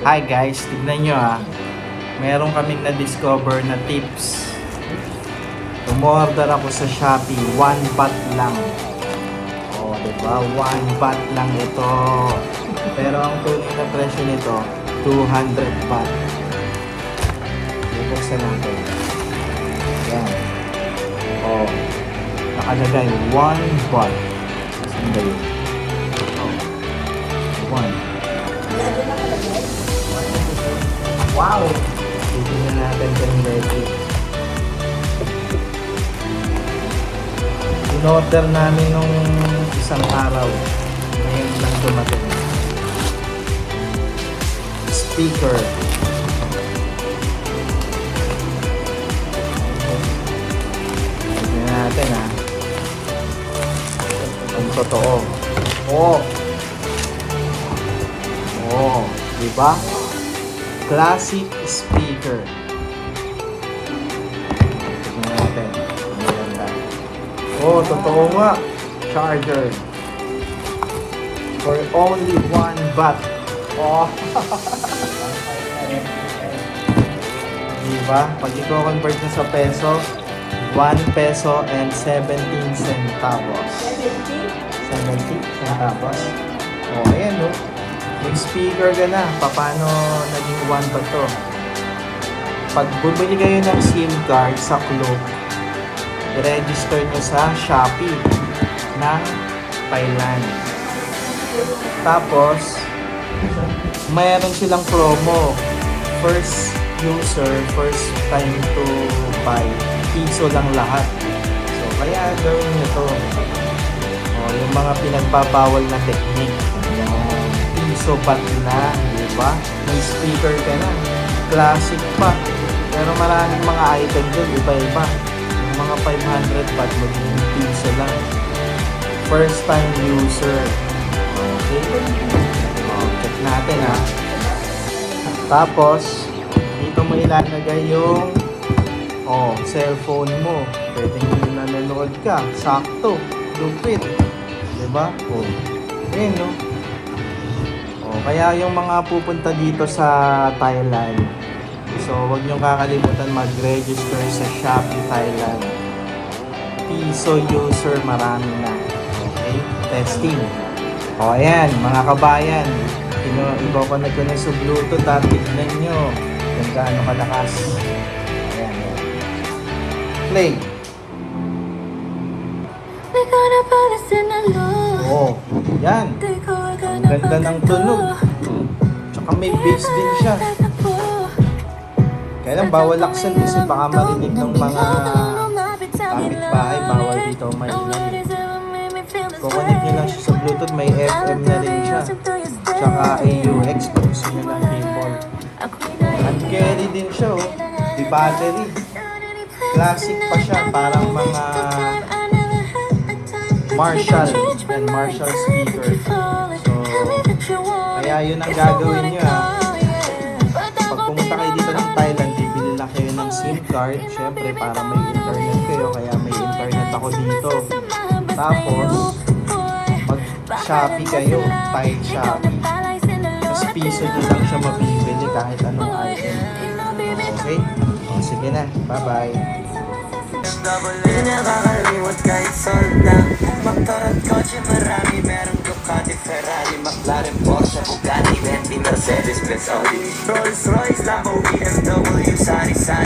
Hi guys, tignan nyo ha. Meron kaming na-discover na tips. Umorder ako sa Shopee, 1 baht lang. O, oh, diba? 1 baht lang ito. Pero ang tunay na presyo nito, 200 baht. Bubuksan natin. Yan. O, oh, nakalagay 1 baht. Saan ba yun? Oh, 1. Wow! Titignan natin kung ready. In-order namin nung isang araw. Ngayon lang dumating. Speaker. Tignan natin ha. Ang totoo. Oh! Oh, di ba? Classic speaker. Tingnan natin. Ang ganda. Oh, totoo nga. Charger. For only one baht. Oh. di ba? Pag i-convert na sa peso, 1 peso and 17 centavos. 70 centavos. Oh, ayan no. May speaker ka na. Paano naging one ba to? Pag bumili kayo ng SIM card sa Klook, i-register nyo sa Shopee ng Thailand. Tapos, mayroon silang promo. First user, first time to buy, piso lang lahat. So, kaya gawin nyo to. O, yung mga pinagbabawal na technique. Yung pat na, di ba? May speaker ka na. Classic pa. Pero maraming mga item dun, iba-iba. Yung mga 500 baht, magiging piso lang. First time user. Okay. O, check natin ha. Tapos, dito mo ilalagay yung oh, cellphone mo. Pwede nyo nanonood ka. Sakto. Lupit. Diba? Oh. Ayun, no? Kaya yung mga pupunta dito sa Thailand, so wag niyong kakalimutan mag-register sa Shopee Thailand. Piso user marami na. Okay? Testing. O ayan, mga kabayan. Ino, i-connect ko na sa Bluetooth at tignan nyo kung gaano kalakas. Ayan. Play. We're gonna put this in a loop. Oh, yan. Ang ganda ng tunog. Tsaka may bass din siya. Kaya lang bawal laksan kasi baka marinig ng mga kapitbahay. Bawal dito maingay. Kukunik nyo lang siya sa Bluetooth. May FM na rin siya. Tsaka AUX kung gusto nyo ng cable. Hand carry din siya oh. Di battery. Classic pa siya. Parang mga Marshall and Marshall speaker. Kaya yun ang gagawin nyo ah. Pag pumunta kayo dito ng Thailand, bibili lang kayo ng SIM card. Siyempre, para may internet kayo. Kaya may internet ako dito. Tapos, mag-Shopee kayo. Thai Shopee. Tapos piso nyo lang siya mabibili kahit anong item. Okay? O, sige na. Bye-bye. Di nakakalimot kahit sold na Motor at kotse marami Merong Ducati, Ferrari, McLaren, Porsche, Bugatti, Bentley, Mercedes, Benz, Audi, Rolls Royce, Lamborghini, BMW, Sari, Sari.